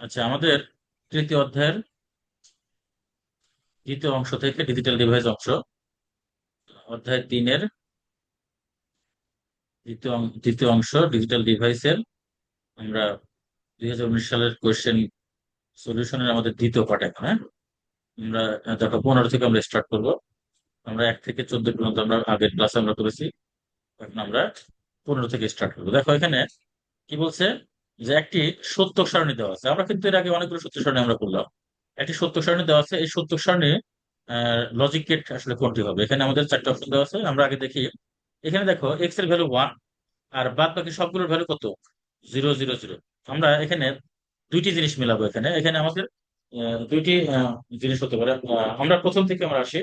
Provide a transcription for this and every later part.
আচ্ছা আমাদের তৃতীয় অধ্যায়ের দ্বিতীয় অংশ থেকে ডিজিটাল ডিভাইস অংশ। অধ্যায় তিনের দ্বিতীয় দ্বিতীয় অংশ ডিজিটাল ডিভাইসের আমরা দুই হাজার উনিশ সালের কোয়েশ্চেন সলিউশনের আমাদের দ্বিতীয় পার্ট এখন হ্যাঁ? আমরা, দেখো, পনেরো থেকে আমরা স্টার্ট করব। আমরা এক থেকে চোদ্দ পর্যন্ত আমরা আগের ক্লাসে আমরা করেছি। এখন আমরা পনেরো থেকে স্টার্ট করব। দেখো, এখানে কি বলছে? যে একটি সত্য সারণী দেওয়া আছে। আমরা কিন্তু এর আগে অনেকগুলো সত্য সারণী আমরা করলাম। একটি সত্য সারণী দেওয়া আছে। এই সত্য সারণী লজিক গেট আসলে কোনটি হবে? এখানে আমাদের চারটি অপশন দেওয়া আছে। আমরা আগে দেখি। এখানে দেখো এক্সের ভ্যালু ওয়ান আর বাদ বাকি সবগুলোর ভ্যালু কত? জিরো জিরো জিরো আমরা এখানে দুইটি জিনিস মিলাবো এখানে। এখানে আমাদের দুইটি জিনিস হতে পারে। আমরা প্রথম থেকে আমরা আসি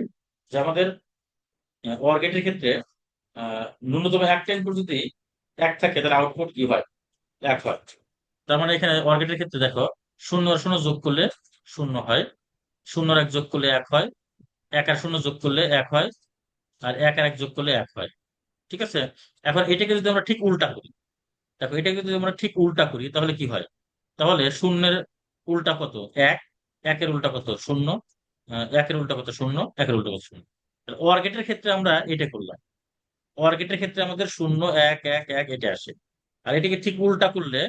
যে আমাদের ওয়ার গেটের ক্ষেত্রে ন্যূনতম একটা ইনপুট যদি এক থাকে, তাহলে আউটপুট কি হয়? এক হয়। তার মানে এখানে ওয়ার গেটের ক্ষেত্রে দেখো, শূন্য আর শূন্য যোগ করলে শূন্য হয়। শূন্য এক যোগ করলে এক হয়, এক আর শূন্য যোগ করলে এক হয়, আর এক আর এক যোগ করলে এক হয়। ঠিক আছে? এখন এটাকে যদি আমরা ঠিক উল্টা করি, দেখো, এটাকে যদি আমরা ঠিক উল্টা করি, তাহলে কি হয়? তাহলে শূন্যের উল্টা কত? এক। একের উল্টা কত? শূন্য। একের উল্টা কত? শূন্য। একের উল্টা কত? শূন্য। ওয়ার গেটের ক্ষেত্রে আমরা এটা করলাম। ওয়ার গেটের ক্ষেত্রে আমাদের শূন্য, এক এক এক, এটা আসে। আর এটাকে ঠিক উল্টা করলে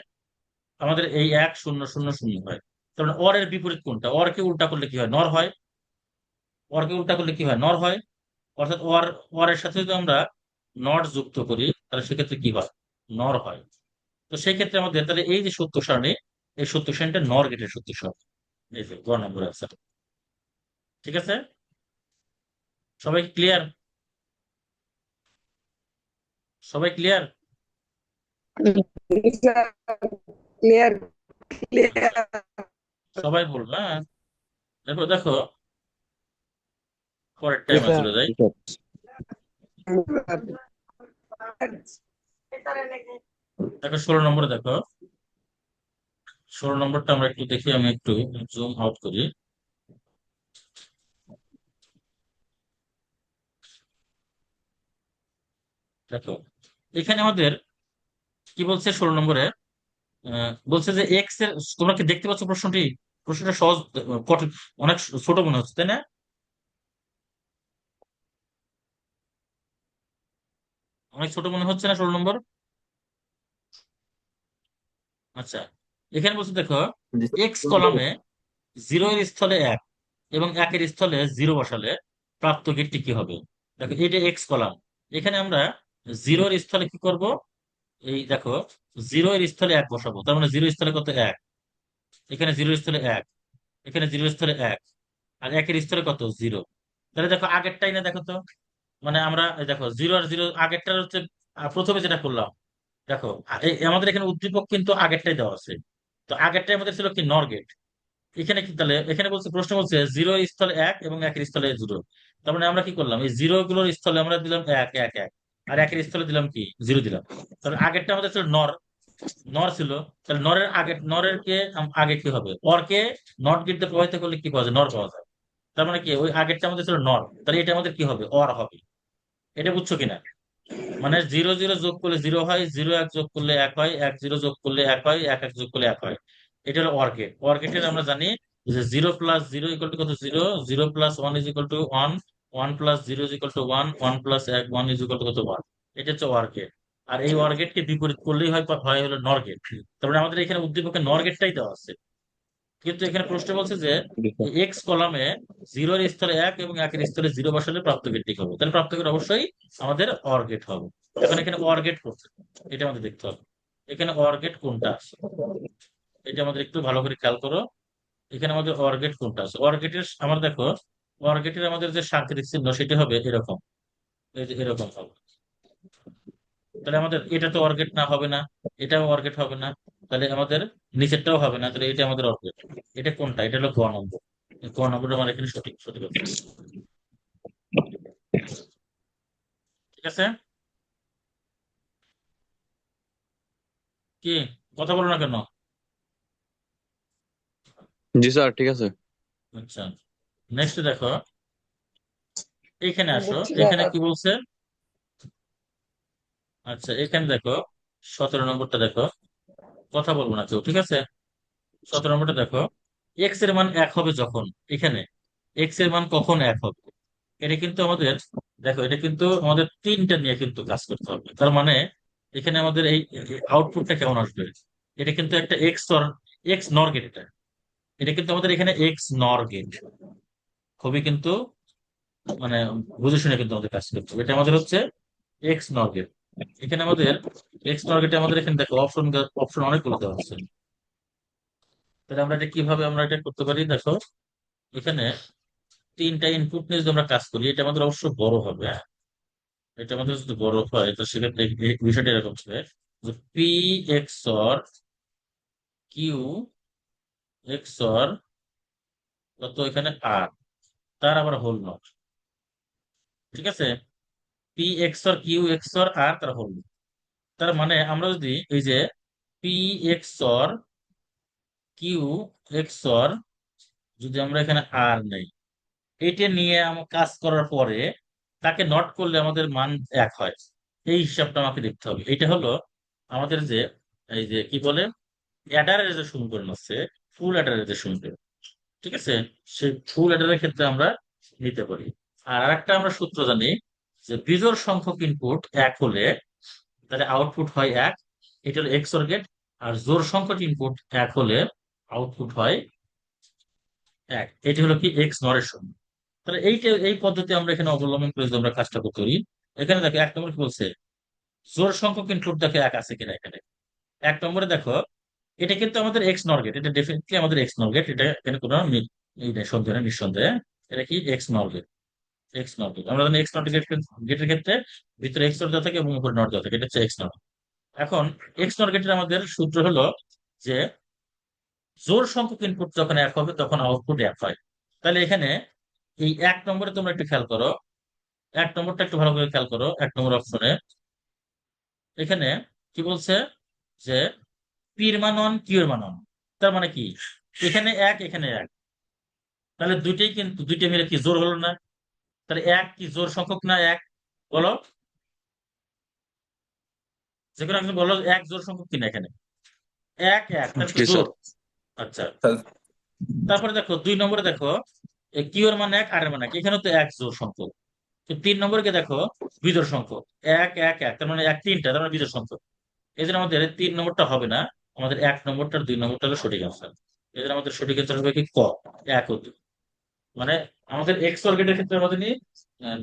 আমাদের এই এক শূন্য শূন্য শূন্য হয়। তার মানে অর এর বিপরীত কোনটা অরকে উল্টা করলে কি হয়? নর হয়। অরকে উল্টা করলে কি হয়? নর হয়। অর্থাৎ ওয়ার ওয়ারের সাথে যদি আমরা নট যুক্ত করি, তাহলে সেক্ষেত্রে কি হয়? নর হয়। তো সেই ক্ষেত্রে আমাদের, তাহলে এই যে সত্য সারণী, এই সত্য সারণীটা নর গেটের সত্য সারণী। এই যে, গ নম্বর আছে ঠিক আছে? সবাই ক্লিয়ার? সবাই ক্লিয়ার? ক্লিয়ার ক্লিয়ার সবাই বলবে হ্যাঁ। দেখো দেখো পরের টাইমে চলে যাই দেখো ষোলো নম্বরে দেখো। ষোলো নম্বরটা আমরা একটু দেখি আমি একটু জুম আউট করি। দেখো এখানে আমাদের কি বলছে ষোলো নম্বরে? বলছে যে এক্সের, তোমরা কি দেখতে পাচ্ছ প্রশ্নটি? প্রশ্নটা সহজ, কঠিন, অনেক ছোট মনে হচ্ছে, তাই না? অনেক ছোট মনে হচ্ছে না, ষোলো নম্বর? আচ্ছা এখানে বলছে, দেখো এক্স কলামে জিরো এর স্থলে এক এবং একের স্থলে জিরো বসালে প্রাপ্ত গেটটি কি হবে? দেখো, এটা এক্স কলাম। এখানে আমরা জিরোর স্থলে কি করব? এই দেখো জিরো এর স্থলে এক বসাবো। তার মানে জিরো স্থলে কত এক? এখানে জিরো স্থলে এক, এখানে জিরো স্থলে এক, আর একের স্থলে কত? জিরো তাহলে দেখো আগেরটাই না দেখো তো? মানে আমরা দেখো জিরো আর জিরো আগেরটার হচ্ছে প্রথমে যেটা করলাম, দেখো আমাদের এখানে উদ্দীপক কিন্তু আগেরটাই দেওয়া আছে। তো আগেরটাই আমাদের ছিল কি নর গেট এখানে কি তাহলে, এখানে বলছে, প্রশ্ন বলছে জিরো স্থলে এক এবং একের স্থলে জিরো তার মানে আমরা কি করলাম? এই জিরো গুলোর স্থলে আমরা দিলাম এক এক এক। আর একের স্থলে দিলাম কি? জিরো দিলাম। তাহলে আগেরটা আমাদের ছিল নর। নর ছিল। তাহলে নরের আগে, নরের কে আগে কি হবে? অরকে নট গেট দিয়ে প্রবাহিত করলে কি পাওয়া যায়? নর পাওয়া যায়। তার মানে কি? ওই আগেরটা আমাদের ছিল নর। তাহলে এটা আমাদের কি হবে? অর হবে। এটা বুঝছ কিনা? মানে জিরো জিরো যোগ করলে জিরো হয়, জিরো এক যোগ করলে এক হয়, এক জিরো যোগ করলে এক হয়, এক এক যোগ করলে এক হয়। এটা হলো অর গেট অর গেটের আমরা জানি যে zero plus zero equal to কত? Zero. Zero plus one is equal to one one plus zero is to one one plus এক ওয়ান ইজ ইকুয়াল টু কত? ওয়ান এটা হচ্ছে গেট আর এই অর গেটকে বিপরীত করলেই হয় হয় হলো নর তারপরে আমাদের এখানে উদ্দীপকে নর গেটটাই দেওয়া আছে। কিন্তু এখানে প্রশ্ন বলছে যে এক্স কলামে জিরোর স্থলে এক এবং একের স্থলে জিরো বসালে প্রাপ্ত গেটটি হবে। তাহলে প্রাপ্ত গেট অবশ্যই আমাদের অর গেট হবে। এখন এখানে অর করছে। এটা আমাদের দেখতে হবে। এখানে অর কোনটা? আছে এটা আমাদের একটু ভালো করে খেয়াল করো। এখানে আমাদের অর কোনটা আছে? অর আমার দেখো অর আমাদের যে সাংকেতিক চিহ্ন সেটা হবে এরকম। এই যে এরকম হবে। তাহলে আমাদের এটা তো অর্গেট না হবে না। এটাও অর্গেট হবে না। তাহলে আমাদের নিচেরটাও হবে না। তাহলে এটা আমাদের অর্গেট এটা কোনটা? এটা হলো গ নম্বর। গ নম্বরটা আমার এখানে সঠিক সঠিক ঠিক আছে? কি? কথা বলো না কেন? জি স্যার ঠিক আছে। আচ্ছা। নেক্সট দেখো এখানে আসো এখানে কি বলছে? আচ্ছা এখানে দেখো সতেরো নম্বরটা দেখো। কথা বলব না কেউ ঠিক আছে? সতেরো নম্বরটা দেখো এক্সের মান এক হবে যখন এখানে এক্সের মান কখন এক হবে? এটা কিন্তু আমাদের দেখো এটা কিন্তু আমাদের তিনটা নিয়ে কিন্তু কাজ করতে হবে। তার মানে এখানে আমাদের এই আউটপুটটা কেমন আসবে? এটা কিন্তু একটা X or X nor gate এটা এটা কিন্তু আমাদের এখানে এক্স নর গেট খুবই কিন্তু মানে বুঝে শুনে কিন্তু আমাদের কাজ করতে হবে এটা আমাদের হচ্ছে এক্স নর্গেট এখানে আমাদের এক্স নর গেটে আমাদের এখানে দেখো অপশন অপশন অনেকগুলো দেওয়া আছে। তাহলে আমরা এটা কীভাবে আমরা এটা করতে পারি? দেখো, এখানে তিনটা ইনপুট নিয়ে যদি আমরা কাজ করি, এটা আমাদের অবশ্য বড় হবে? এটা আমাদের যদি বড় হয়, তো সেক্ষেত্রে বিষয়টা এরকম হবে যে P X or Q X or কত এখানে আর তার আবার হোল নট ঠিক আছে? P X or Q X or আর তার হোল নট তার মানে আমরা যদি এই যে P X or Q X or যদি আমরা এখানে আর নেই, এটা নিয়ে আমার কাজ করার পরে তাকে নট করলে আমাদের মান এক হয়। এই হিসাবটা আমাকে দেখতে হবে। এটা হলো আমাদের যে, এই যে কি বলে? অ্যাডারের যে সমীকরণ আছে ফুল অ্যাডারের যে সমীকরণ। ঠিক আছে? সেই ফুল অ্যাডারের ক্ষেত্রে আমরা নিতে পারি। আর আরেকটা আমরা সূত্র জানি যে বিজোড় সংখ্যক ইনপুট এক হলে তাহলে আউটপুট হয় এক, এটা হলো এক্স অর গেট আর জোর সংখ্যক ইনপুট এক হলে আউটপুট হয় এক। এটি হলো কি এক্স নরের সঙ্গে তাহলে এইটা এই পদ্ধতি আমরা এখানে অবলম্বন করে যদি আমরা কাজটা করতে পারি, এখানে দেখো এক নম্বর কি বলছে? জোর সংখ্যক ইনপুট দেখো এক আছে কিনা এখানে। এক নম্বরে দেখো এটা কিন্তু আমাদের এক্স নর গেট, এটা ডেফিনেটলি আমাদের এক্স নর গেট, এটা এখানে কোনো সন্দেহ নেই নিঃসন্দেহে, এটা কি x nor gate? X not get, আমরা জানি এক্স নট গেট গেটের ক্ষেত্রে ভিতরে এক্স নট দেওয়া থাকে এবং উপরে নট দেওয়া থাকে, এটা হচ্ছে এক্স নট এখন এক্স নট গেটের আমাদের সূত্র হলো যে জোর সংখ্যক ইনপুট যখন এক হবে, তখন আউটপুট এক হয়। তাহলে এখানে এই এক নম্বরে তোমরা একটু খেয়াল করো, এক নম্বরটা একটু ভালো করে খেয়াল করো, এক নম্বর অপশনে এখানে কি বলছে? যে পির মান অন কিউ এর মান অন তার মানে কি? এখানে এক এখানে এক। তাহলে দুইটাই কিন্তু দুইটা মিলে কি জোর হলো না? তাহলে এক কি জোর সংখ্যক না এক? বলো। যে কোনো একজন বলো এক জোর সংখ্যক কিনা এখানে। এক এক জোর আচ্ছা। তারপরে দেখো দুই নম্বরে দেখো কিউ এর মান এক আর মান এক। এখানে তো এক জোর সংখ্যক। তো তিন নম্বরকে দেখো বিজোড় সংখ্যক। এক এক এক তার মানে এক তিনটা তার মানে বিজোড় সংখ্যক। এই জন্য আমাদের তিন নম্বরটা হবে না। আমাদের এক নম্বরটা আর দুই নম্বরটা হলো সঠিক আনসার এদের আমাদের সঠিক আনসার হবে কি ক? এক ও দুই মানে আমাদের এক্স অর্গেটের ক্ষেত্রে আমাদের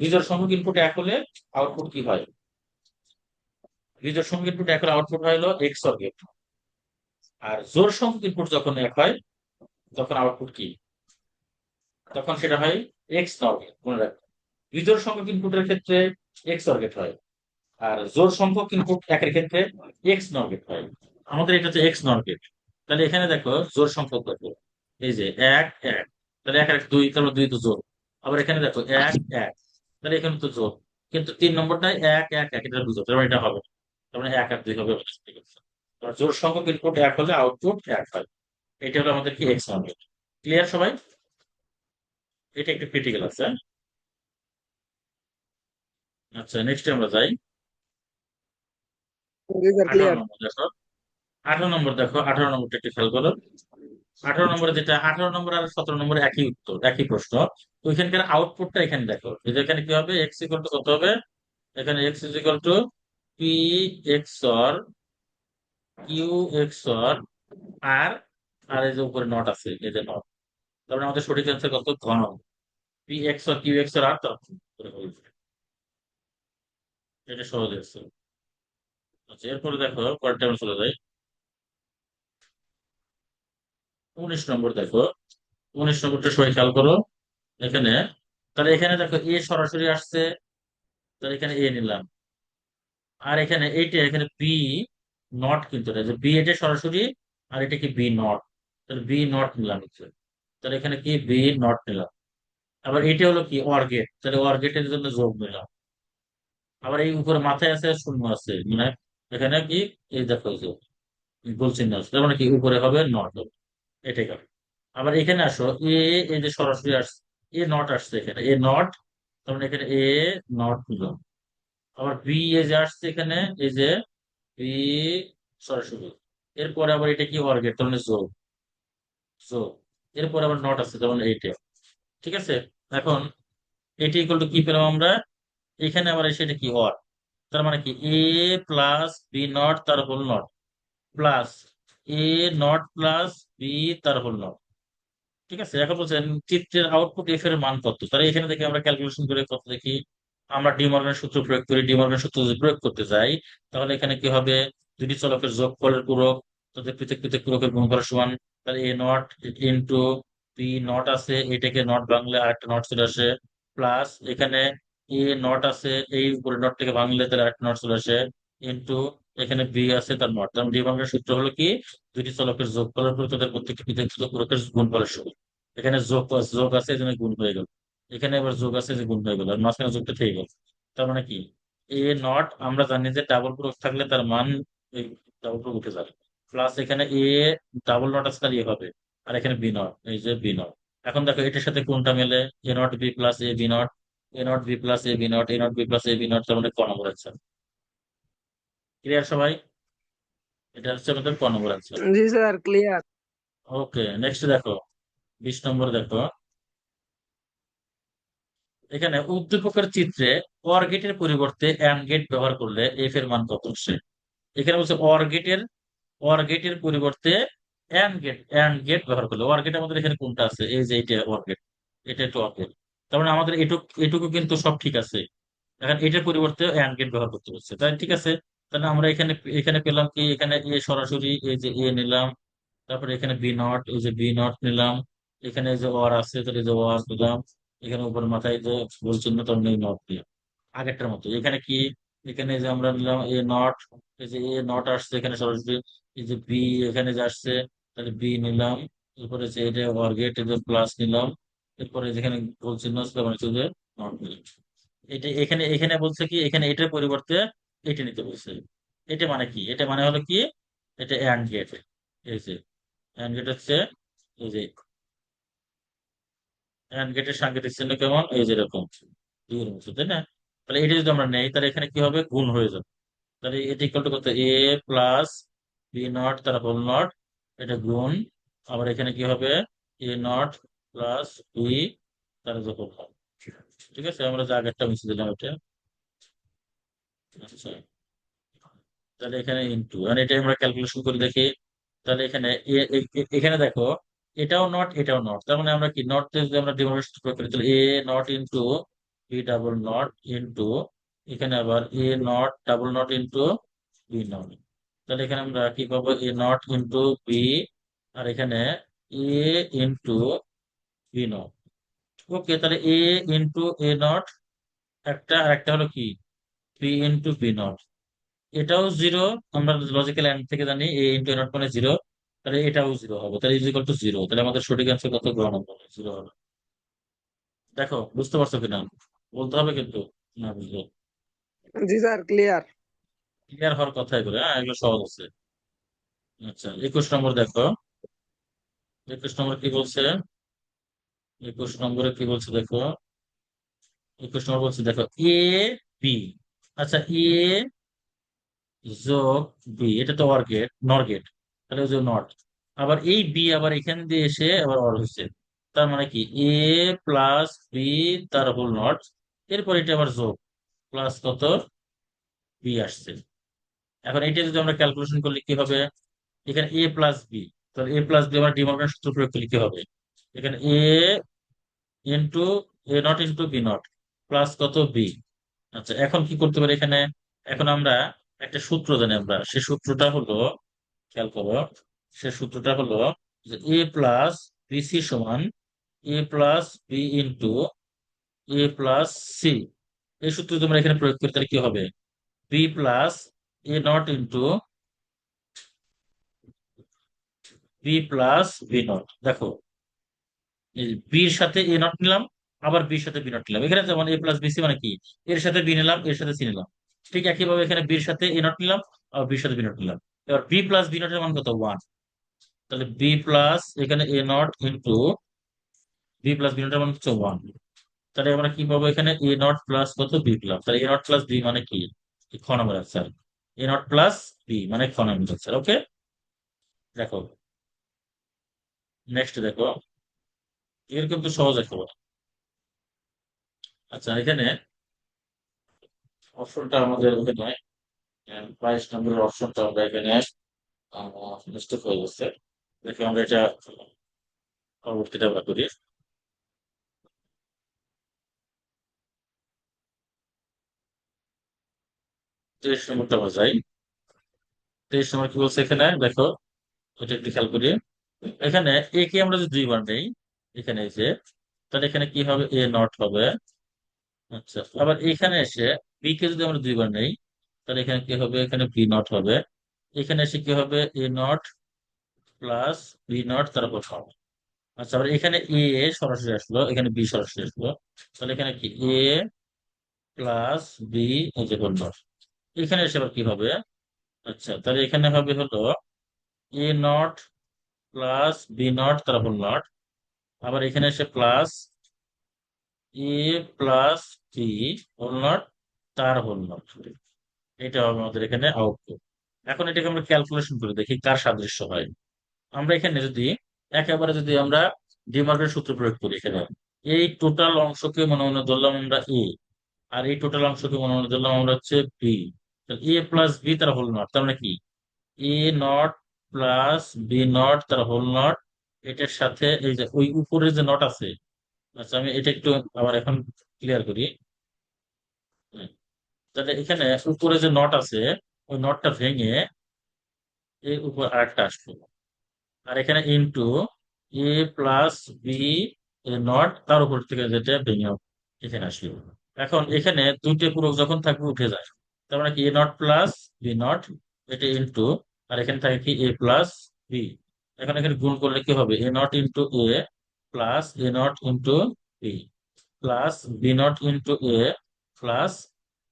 বিজোড় সংখ্যক ইনপুট এক হলে আউটপুট কি হয়? বিজোড় সংখ্যক ইনপুট এক হলে আউটপুট হয় হলো এক্স অর্গেট আর জোর সংখ্যক ইনপুট যখন এক হয়, তখন আউটপুট কি? তখন সেটা হয় এক্স নর্গেট মনে রাখবেন বিজোড় সংখ্যক ইনপুটের ক্ষেত্রে এক্স অর্গেট হয়। আর জোর সংখ্যক ইনপুট একের ক্ষেত্রে এক্স নর্গেট হয়। আমাদের এটা হচ্ছে এক্স নর্গেট তাহলে এখানে দেখো জোর সংখ্যক দেখো এই যে এক এক। তাহলে এক এক দুই তাহলে দুই তো জোর আবার এখানে দেখো এক এক। তাহলে এখানে তো জোর কিন্তু তিন নম্বরটা এক এক এক এটা বুঝো। তার মানে এটা হবে। তার মানে এক এক দুই হবে। জোর সংখ্যক ইনপুট এক হলে আউটপুট এক হয়। এটা হলো আমাদের কি এক্স নর্গেট ক্লিয়ার সবাই? এটা একটু ক্রিটিক্যাল আছে? আচ্ছা নেক্সট আমরা যাই। আঠারো নম্বর দেখো, আঠারো নম্বরটা একটু খেয়াল করো। আঠারো নম্বরে যেটা, আঠারো নম্বর আর সতেরো নম্বরে একই উত্তর, একই প্রশ্ন। তো ওইখানকার আউটপুটটা এখানে দেখো। এখানে কি হবে? এক্স ইকুয়াল টু কত হবে? এখানে X is equal to P X or Q X or আর আর এই যে উপরে নট আছে, এই যে নট তারপরে আমাদের সঠিক অ্যান্সার কত? ঘন। P X or Q X or আর এটা সহজ আচ্ছা এরপরে দেখো পরেরটা আমরা চলে যাই। উনিশ নম্বর দেখো, উনিশ নম্বরটা সবাই খেয়াল করো, এখানে, তাহলে এখানে দেখো এ সরাসরি আসছে, তাহলে এখানে এ নিলাম। আর এখানে এইটা, এখানে বি নট কিন্তু বি এটা সরাসরি, আর এটা কি বি নট তাহলে বি নট নিলাম তাহলে এখানে কি বি নট নিলাম। আবার এটা হলো কি অর গেট তাহলে অর গেটের জন্য যোগ নিলাম। আবার এই উপরে মাথায় আছে, শূন্য আছে মানে এখানে কি, এই দেখো গোল চিহ্ন আছে, তার মানে কি, উপরে হবে নট হবে এটাই হবে। আবার এখানে আসো, এ, এই যে সরাসরি আসছে, এ নট আসছে এখানে, এ নট তার মানে এখানে এ নট নিলাম আবার বি এ যে আসছে এখানে, এই যে বি সরাসরি এরপরে আবার এটা কি অর্গেট তার মানে যোগ যোগ এরপর আবার নট আছে যেমন এইটা ঠিক আছে? এখন এটি ইকুয়াল টু কি পেলাম আমরা? এখানে আবার এসে এটা কি অর তার মানে কি? এ প্লাস বি নট তার whole not plus A not plus B তার হোল নট ঠিক আছে? এখন বলছেন চিত্রের আউটপুট এফ এর মান কত? তাহলে এখানে থেকে আমরা ক্যালকুলেশন করে কত দেখি? আমরা ডিমর্গান সূত্র প্রয়োগ করি ডিমর্গান সূত্র যদি প্রয়োগ করতে যাই, তাহলে এখানে কি হবে? দুটি চলকের যোগফলের পূরক, তাদের পৃথক পৃথক পূরকের গুণফলের সমান, তাহলে A not into B not আছে, এটাকে নট ভাঙলে আরেকটা নট চলে আসে প্লাস এখানে এ নট আছে, এই উপরে নটটাকে ভাঙলে তাহলে আরেকটা নট চলে আসে ইন্টু এখানে বি আছে, তার তার ডিমর্গান সূত্র হলো কি? দুটি চলকের যোগফলের পূরক তাদের প্রত্যেকটি পৃথক পূরকের গুণফলের সমান। এখানে যোগ যোগ আছে জন্য গুণ হয়ে গেল। এখানে এবার যোগ আছে যে গুণ হয়ে গেল। আর মাঝখানে যোগটা থেকে গেল। তার মানে কি? এ নট আমরা জানি যে ডাবল প্রুফ থাকলে তার মান ডাবল প্রুফ উঠে যাবে। প্লাস এখানে এ ডাবল নট আছে তার ইয়ে হবে। আর এখানে বি নট এই যে বি নট এখন দেখো, এটার সাথে কোনটা মেলে? A not B plus A B not A not B plus A B not A not B plus A B not তার মানে ক নম্বর অ্যান্সার ক্লিয়ার সবাই? এটা হচ্ছে আমাদের ক নম্বর অ্যান্সার জি স্যার ক্লিয়ার ওকে নেক্সট দেখো। বিশ নম্বর দেখো। এখানে উদ্দীপকের চিত্রে অর গেটের পরিবর্তে অ্যান্ড গেট ব্যবহার করলে এফ এর মান কত আসে? এখানে বলছে অর গেটের অর গেটের পরিবর্তে অ্যান্ড গেট অ্যান্ড গেট ব্যবহার করলে। অর গেট আমাদের এখানে কোনটা আছে? এই যে এটা অর গেট এটা একটু অর গেট তার মানে আমাদের এটুকু এটুকু কিন্তু সব ঠিক আছে। এখন এটার পরিবর্তে অ্যান্ড গেট ব্যবহার করতে হচ্ছে। তাই ঠিক আছে? তাহলে আমরা এখানে এখানে পেলাম কি? এখানে এ সরাসরি এই যে এ নিলাম, তারপরে এখানে বি নট, এই যে বি নট নিলাম, এখানে যে ওয়ার আছে, তাহলে যে ওয়ার নিলাম, এখানে উপর মাথায় যে গোল চিহ্ন তখন এই নট দিলাম আগেরটার মতো। এখানে কি? এখানে যে আমরা নিলাম এ নট, এই যে এ নট আসছে, এখানে সরাসরি এই যে বি এখানে যে আসছে, তাহলে বি নিলাম, এরপরে যে এটা ওয়ার গেট যে প্লাস নিলাম, এরপরে যেখানে গোল চিহ্ন আসছে মানে নট নিলাম। এটা এখানে এখানে বলছে কি? এখানে এটার পরিবর্তে এটা নিতে বলছে। এটা মানে কি? এটা মানে হলো কি? এটা অ্যান্ড গেট এই যে অ্যান্ড গেট হচ্ছে এই যে অ্যান্ড গেটের সাংকেতিক চিহ্ন কেমন? এই যে এরকম। দুইয়ের মতো তাই না? তাহলে এটা যদি আমরা নেই, তাহলে এখানে কি হবে? গুণ হয়ে যাবে। তাহলে এটা ইকুয়াল টু কত? এ প্লাস বি নট তার হোল নট এটা গুণ। আবার এখানে কি হবে? এ নট প্লাস বি তার নট ঠিক আছে? আমরা যে আগেরটা মিশে দিলাম এটা। তাহলে এখানে ইন্টু আর এটা আমরা ক্যালকুলেশন করে দেখি। তাহলে এখানে এখানে দেখো, এটাও নট এটাও নট তার মানে আমরা কি নট যদি আমরা প্রয়োগ করি, তাহলে A not into B double not into এখানে আবার A not double not into B not তাহলে এখানে আমরা কি পাবো? এ নট ইন্টু বি আর এখানে A into B not okay তাহলে এ ইন্টু এ নট একটা আর একটা হলো কি? বি ইন্টু বি নট এটাও জিরো আমরা লজিক্যাল এন্ড থেকে জানি এ ইন্টু এ নট মানে জিরো তাহলে এটাও জিরো হবে তাহলে ইজ ইকুয়াল টু জিরো তাহলে আমাদের সঠিক অ্যান্সার কত? গ্রহণ হবে জিরো হবে। দেখো বুঝতে পারছ কিনা? বলতে হবে কিন্তু। না বুঝলো জি স্যার ক্লিয়ার ক্লিয়ার হওয়ার কথা এগুলো হ্যাঁ এগুলো সহজ আছে। আচ্ছা একুশ নম্বর দেখো। একুশ নম্বর কি বলছে? একুশ নম্বরে কি বলছে দেখো? একুশ নম্বর বলছে দেখো এ বি আচ্ছা এ যোগ বি এটা তো অর গেট নর গেট তাহলে যে নট আবার এই বি আবার এখান দিয়ে এসে আবার অর হচ্ছে। তার মানে কি? এ প্লাস বি তার হোল নট এরপর এটা আবার যোগ প্লাস কত? বি আসছে। এখন এটা যদি আমরা ক্যালকুলেশন করলে কি হবে? এখানে এ প্লাস বি তাহলে এ প্লাস বি আমরা ডিমর্গান সূত্র প্রয়োগ করলে কি হবে? এখানে A into A not into B not plus কত? বি আচ্ছা এখন কি করতে পারি এখানে? এখন আমরা একটা সূত্র জানি আমরা। সে সূত্রটা হলো, খেয়াল করো, সে সূত্রটা হলো যে এ প্লাস বিসি সমান A plus B into A plus C এই সূত্র তোমরা এখানে প্রয়োগ করতে কি হবে? B plus A not into B plus B not দেখো বির সাথে এ নট নিলাম আবার বির সাথে বি নট নিলাম। এখানে যেমন এ প্লাস বিসি মানে কি? এর সাথে বি নিলাম, এর সাথে সি নিলাম। ঠিক একইভাবে এখানে বির সাথে এ নট নিলাম আর বির সাথে বি নট নিলাম। এবার বি প্লাস বি নটের মান কত? ওয়ান তাহলে বি প্লাস এখানে A not into B plus B নটের মান হচ্ছে ওয়ান তাহলে আমরা কি পাবো এখানে? এ নট প্লাস কত? বি প্লাস তাহলে এ নট প্লাস বি মানে কি? খ নম্বর answer A not plus B মানে খ নম্বর অ্যান্সার ওকে দেখো। নেক্সট দেখো। এর কিন্তু সহজ একটা বলা আচ্ছা এখানে অপশনটা আমাদের এখানে বাইশ নম্বরের অপশনটা আমরা এখানে মিস্টেক হয়ে গেছে দেখে আমরা এটা পরবর্তীটা আমরা করি। তেইশ নম্বরটা যাই। তেইশ নম্বর কি বলছে এখানে? দেখো এটা একটু খেয়াল করি। এখানে এ কে আমরা যদি দুইবার নেই, এখানে এসে তাহলে এখানে কি হবে? এ নট হবে। আচ্ছা আবার এখানে এসে বি কে যদি আমরা দুইবার নেই, তাহলে এখানে কি হবে? এখানে বি নট হবে। এখানে এসে কি হবে? A not plus B not তারপর হবে আচ্ছা আবার এখানে এ সরাসরি আসলো, এখানে বি সরাসরি আসলো। তাহলে এখানে কি? A plus B whole not এখানে এসে আবার কি হবে? আচ্ছা তাহলে এখানে হবে হলো A not plus B not তার হোল নট আবার এখানে এসে plus A plus B whole not তার হোল নট এটা আমাদের এখানে আউটপুট এখন এটাকে আমরা ক্যালকুলেশন করে দেখি কার সাদৃশ্য হয়। আমরা এখানে যদি, একেবারে যদি আমরা ডিমার্কের সূত্র প্রয়োগ করি এখানে, এই টোটাল অংশকে মনে মনে ধরলাম আমরা এ আর এই টোটাল অংশকে মনে মনে ধরলাম আমরা হচ্ছে বি এ প্লাস বি তার হোল নট তার মানে কি? A not plus B not তার হোল নট এটার সাথে এই যে ওই উপরে যে নট আছে আচ্ছা আমি এটা একটু আবার এখন ক্লিয়ার করি। তাহলে এখানে উপরে যে নট আছে, ওই নটটা ভেঙে এর উপর আরেকটা আসলো। আর এখানে into A plus B not তার উপর থেকে যেটা ভেঙে এখানে আসলো। এখন এখানে দুইটা পূরক যখন থাকবে, উঠে যায়। তার মানে কি? A not plus B not এটা ইনটু আর এখানে থাকে কি? এ প্লাস বি এখন এখানে গুণ করলে কি হবে? A not into A plus A not into B plus B not into A plus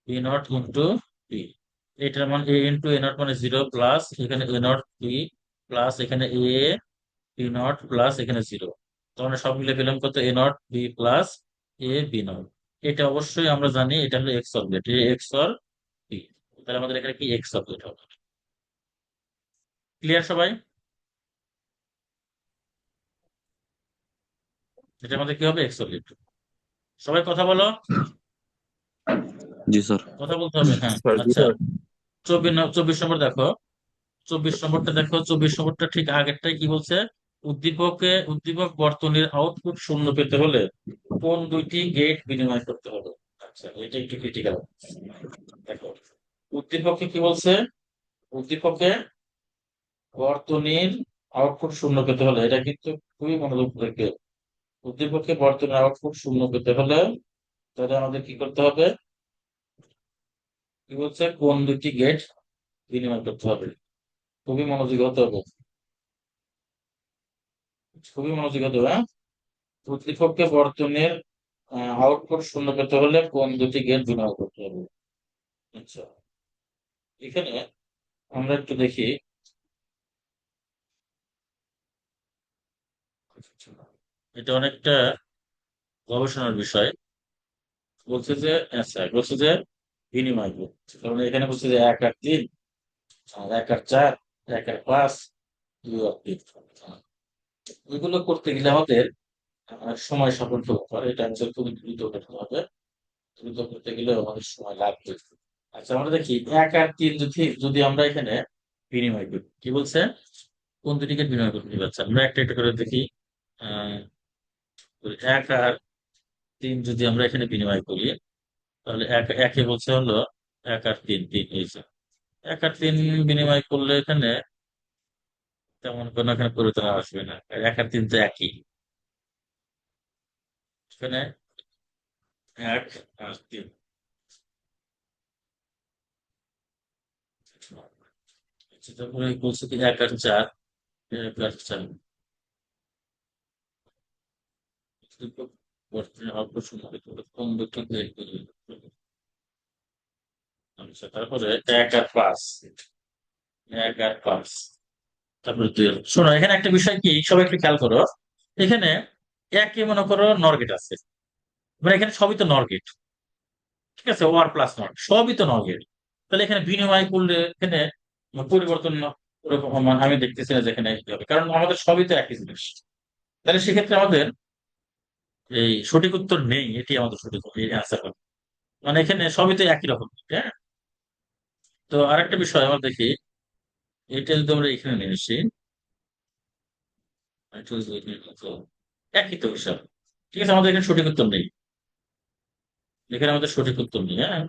B not into B এটার মান এ ইন্টু এ নট মানে জিরো প্লাস এখানে এ নট বি প্লাস এখানে এ বি নট প্লাস এখানে zero তখন সব মিলে পেলাম কত? A not B plus A B not এটা অবশ্যই আমরা জানি, এটা হলো X object X or B তাহলে আমাদের এখানে কি এক্স অবজেক্ট হবে? ক্লিয়ার সবাই? এটা আমাদের কি হবে? এক্স অবজেক্ট সবাই কথা বলো। জি স্যার। কথা বলতে হবে হ্যাঁ। আচ্ছা। চব্বিশ চব্বিশ নম্বর দেখো। চব্বিশ নম্বরটা দেখো। চব্বিশ নম্বরটা ঠিক আগেরটাই কি বলছে? উদ্দীপকে উদ্দীপক বর্তনীর আউটপুট শূন্য পেতে হলে কোন দুইটি গেট বিনিময় করতে হবে? আচ্ছা এটা একটু ক্রিটিক্যাল দেখো উদ্দীপকে কি বলছে? উদ্দীপকে বর্তনীর আউটপুট শূন্য পেতে হলে এটা কিন্তু খুবই মনোযোগ রেখে উদ্দীপকে বর্তনীর আউটপুট শূন্য পেতে হলে তাহলে আমাদের কি করতে হবে? কি বলছে? কোন দুটি গেট বিনিময় করতে হবে? খুবই মনোযোগী হতে হবে। খুবই মনোযোগী হতে হবে হ্যাঁ? উদ্দীপককে বর্তনের আউটপুট শূন্য পেতে হলে কোন দুটি গেট বিনিময় করতে হবে? আচ্ছা। এখানে আমরা একটু দেখি। এটা অনেকটা গবেষণার বিষয়। বলছে যে আচ্ছা বলছে যে বিনিময় কারণ এখানে বলছে যে এক আর তিন এক আর চার, এক আর পাঁচ, দুই আর তিন। এগুলো করতে গেলে আমাদের সময় সাপেক্ষ ব্যাপার। এটা অ্যান্সার খুবই দ্রুত করতে হবে। দ্রুত করতে গেলে আমাদের সময় লাগবে। আচ্ছা আমরা দেখি, এক আর তিন যদি যদি আমরা এখানে বিনিময় করি, কি বলছে? কোন দুটিকে বিনিময় করতে পারছি আমরা একটা একটা করে দেখি। আহ এক আর তিন যদি আমরা এখানে বিনিময় করি তাহলে এক একে বলছে হলো এক আর তিন তিন হয়েছে এক আর তিন বিনিময় করলে এখানে তেমন কোনো এখানে পরিবর্তন আসবে না। এক আর তিন তো একই। এখানে এক আর তিন। আচ্ছা, বলছে কি এক আর চার এক আর চার। বর্তমানে অল্প সময় কম দুটো করে আচ্ছা তারপরে এক আর পাঁচ এক আর পাঁচ তারপরে দুই শোনো এখানে একটা বিষয় কি সবাই একটু খেয়াল করো এখানে মনে করো আছে মানে এখানে সবই তো নরগেট ঠিক আছে ওয়ার প্লাস নট সবই তো নরগেট তাহলে এখানে বিনিময় করলে এখানে পরিবর্তন আমি দেখতেছি না যেখানে কারণ আমাদের সবই তো একই জিনিস তাহলে সেক্ষেত্রে আমাদের এই সঠিক উত্তর নেই, এটি আমাদের সঠিক অ্যান্সার হবে মানে এখানে সবই তো একই রকম হ্যাঁ? তো আরেকটা বিষয় আমরা দেখি, এটা যদি আমরা এখানে নিয়ে আসি একই তো বিষয়। ঠিক আছে, আমাদের এখানে সঠিক উত্তর নেই। এখানে আমাদের সঠিক উত্তর নেই হ্যাঁ?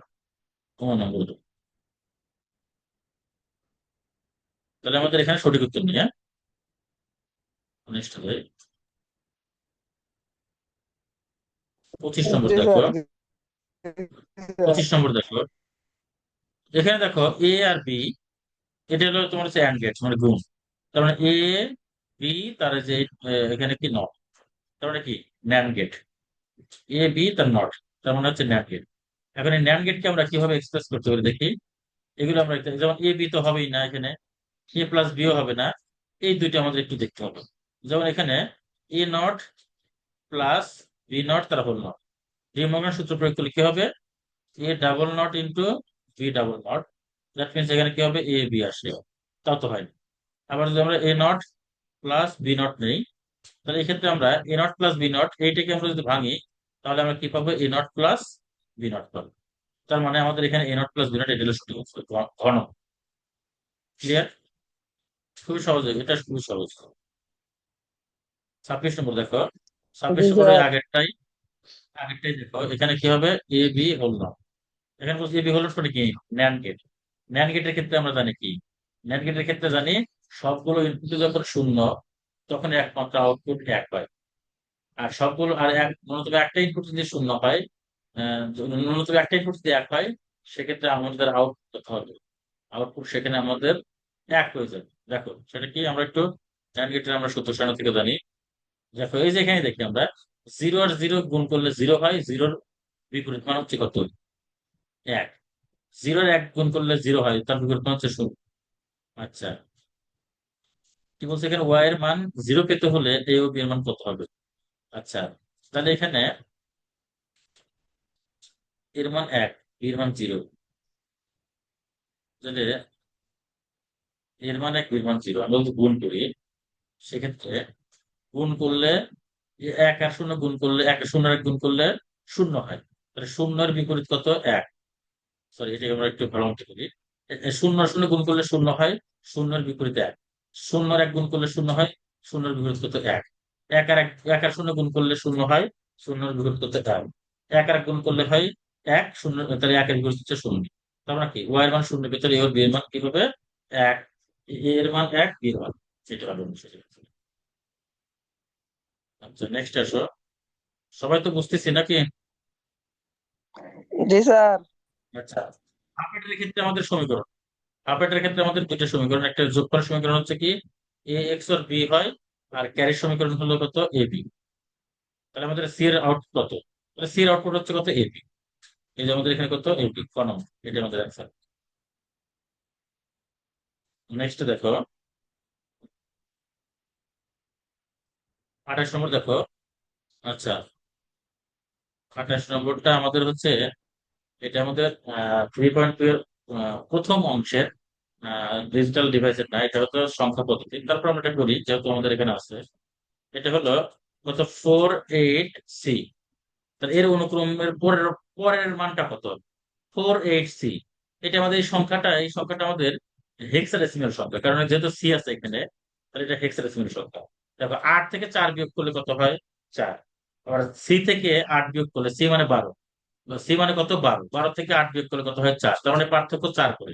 তোমার নম্বর তাহলে আমাদের এখানে সঠিক উত্তর নেই হ্যাঁ? নেক্সট হবে। পঁচিশ নম্বর দেখো। পঁচিশ নম্বর দেখো। এখানে দেখো এ আর বি এটা হলো তোমার হচ্ছে অ্যান্ড গেট মানে গুণ। তার মানে এ বি তার যে এখানে কি নট তার মানে কি? ন্যান্ড গেট এ বি তার নট তার মানে হচ্ছে ন্যান্ড গেট এখন এই ন্যান্ড গেটকে আমরা কীভাবে এক্সপ্রেস করতে পারি দেখি? এগুলো আমরা যেমন এ বি তো হবেই না এখানে। এ প্লাস বিও হবে না। এই দুইটা আমাদের একটু দেখতে হবে। যেমন এখানে A not plus B not তার হোল নট ডিমর্গান সূত্র প্রয়োগ করলে কি হবে? A double not into B double not that means এখানে কি হবে? এ বি আসে তাও তো হয়নি। আবার যদি আমরা A not plus B not নেই, তাহলে এক্ষেত্রে আমরা A not plus B not এইটাকে আমরা যদি ভাঙি, তাহলে আমরা কি পাবো? A not plus B not পাবো। তার মানে আমাদের এখানে A not plus B not এটা হলো ঘন। ক্লিয়ার খুবই সহজ, এটা খুবই সহজ। ছাব্বিশ নম্বর দেখো। ছাব্বিশ জি আগেরটাই আগেরটাই দেখো এখানে কি হবে? এ বি হোল নট এখানে বলছি এ বি হোল নট মানে কি? ন্যান্ড গেট ন্যান্ড গেটের ক্ষেত্রে আমরা জানি কি? ন্যান্ড গেটের ক্ষেত্রে জানি সবগুলো ইনপুট যখন শূন্য তখন একমাত্র আউটপুট এক হয়। আর সবগুলো আর এক ন্যূনতম একটা ইনপুট যদি শূন্য হয় আহ, ন্যূনতম একটা ইনপুট যদি এক হয় সেক্ষেত্রে আমাদের আউটপুট হবে। আউটপুট সেখানে আমাদের এক হয়ে যাবে। দেখো সেটা কি? আমরা একটু ন্যান্ড গেটের আমরা সূত্র সারণী থেকে জানি। দেখো, এই যে এখানে দেখি আমরা জিরো আর জিরো গুণ করলে জিরো হয় জিরোর বিপরীত মান হচ্ছে কত? এক। জিরোর এক গুণ করলে জিরো হয়, তার বিপরীত মান হচ্ছে শূন্য। আচ্ছা। কি বলছে এখানে? ওয়াই এর মান জিরো পেতে হলে এ ও বি এর মান কত হবে? আচ্ছা তাহলে এখানে এর মান এক এর মান জিরো তাহলে এর মান এক এর মান জিরো আমরা যদি গুণ করি, সেক্ষেত্রে গুণ করলে এক আর শূন্য গুণ করলে, এক শূন্য এক গুণ করলে শূন্য হয়। তাহলে শূন্যের বিপরীত কত? এক। সরি এটাকে আমরা একটু ভালো মতো করি। শূন্য শূন্য গুণ করলে শূন্য হয়, শূন্যের বিপরীত এক। শূন্য এক গুণ করলে শূন্য হয়, শূন্যের বিপরীত কত? এক। এক আর এক আর শূন্য গুণ করলে শূন্য হয়, শূন্যের বিপরীত কত? এক। এক আর গুণ করলে হয় এক, শূন্য, তাহলে এক একের বিপরীত হচ্ছে শূন্য। তার মানে কি? ওয়াই এর মান শূন্য ভিতরে এর এর মান কি হবে? এক। এর মান এক বি এর মান। সেটা হবে আচ্ছা নেক্সট আসো। সবাই তো বুঝতেছি নাকি? জি স্যার। আচ্ছা হাফেটের ক্ষেত্রে আমাদের সমীকরণ। হাফেটের ক্ষেত্রে আমাদের দুইটা সমীকরণ একটা যোগফল সমীকরণ হচ্ছে কি? এ এক্স ওর বি হয় আর ক্যারির সমীকরণ হলো কত? এ বি তাহলে আমাদের সি এর আউটপুট কত? তাহলে সি এর আউটপুট হচ্ছে কত? এ বি এই যে আমাদের এখানে কত? এ বি কনম এটা আমাদের অ্যান্সার নেক্সট দেখো। আঠাশ নম্বর দেখো। আচ্ছা। আঠাশ নম্বরটা আমাদের হচ্ছে, এটা আমাদের থ্রি পয়েন্ট টু এর প্রথম অংশের ডিজিটাল ডিভাইসের না, এটা হচ্ছে সংখ্যা পদ্ধতি। তারপর আমরা এটা করি, যেহেতু আমাদের এখানে আছে, এটা হলো কত ফোর এইট সি তাহলে এর অনুক্রমের পরের পরের মানটা কত? ফোর এইট সি এটা আমাদের এই সংখ্যাটা এই সংখ্যাটা আমাদের হেক্সাডেসিমাল সংখ্যা, কারণ যেহেতু সি আছে এখানে, তাহলে এটা হেক্সাডেসিমাল সংখ্যা। দেখো, আট থেকে চার বিয়োগ করলে কত হয়? চার। আবার সি থেকে আট বিয়োগ করলে সি মানে বারো। সি মানে কত? বারো। বারো থেকে আট বিয়োগ করলে কত হয়? চার। তার মানে পার্থক্য চার করে।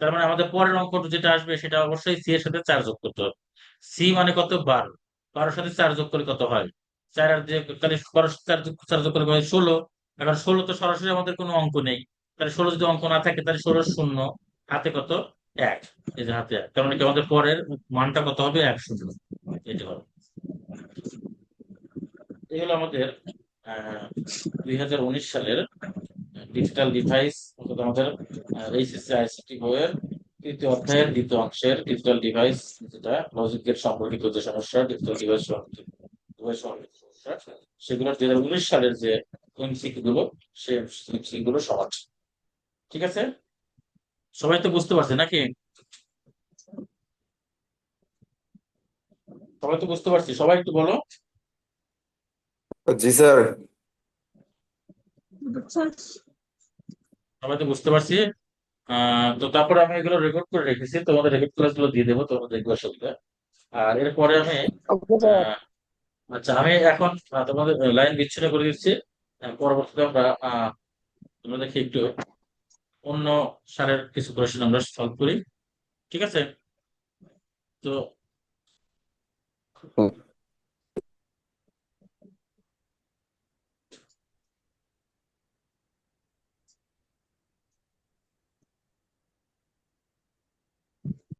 তার মানে আমাদের পরের অঙ্কটা যেটা আসবে, সেটা অবশ্যই সি এর সাথে চার যোগ করতে হবে। সি মানে কত? বারো। বারোর সাথে চার যোগ করলে কত হয়? চার আর তাহলে চার যোগ চার যোগ করলে ষোলো। এখন ষোলো তো সরাসরি আমাদের কোনো অঙ্ক নেই। তাহলে ষোলো যদি অঙ্ক না থাকে, তাহলে ষোলো শূন্য। হাতে কত? এক, এই যে হাতে এক। মানে কি আমাদের পরের মানটা কত হবে? এক শূন্য এটা হবে। এগুলো আমাদের, আহ, দুই সালের ডিজিটাল ডিভাইস অর্থাৎ আমাদের এইচএসসি আইসিটি বইয়ের তৃতীয় অধ্যায়ের দ্বিতীয় অংশের ডিজিটাল ডিভাইস যেটা লজিক গেট সম্পর্কিত যে সমস্যা ডিজিটাল ডিভাইস সম্পর্কিত সমস্যা দুই হাজার উনিশ সালের যে এমসিকিউ গুলো এমসিকিউ গুলো সহজ। ঠিক আছে? সবাই তো বুঝতে পারছে নাকি? সবাই তো বুঝতে পারছি সবাই একটু বলো। জি স্যার। আমরা তো বুঝতে পারছি। আহ তো তারপরে আমি এগুলো রেকর্ড করে রেখেছি তোমাদের রেকর্ড ক্লাসগুলো দিয়ে দেবো তোমরা দেখবে অসুবিধা আর এরপরে আমি আহ, আচ্ছা আমি এখন আহ, তোমাদের লাইন বিচ্ছিন্ন করে দিচ্ছি। পরবর্তীতে আমরা আহ তোমরা দেখি একটু অন্য সারের কিছু কোয়েশন আমরা সলভ করি। ঠিক আছে? তো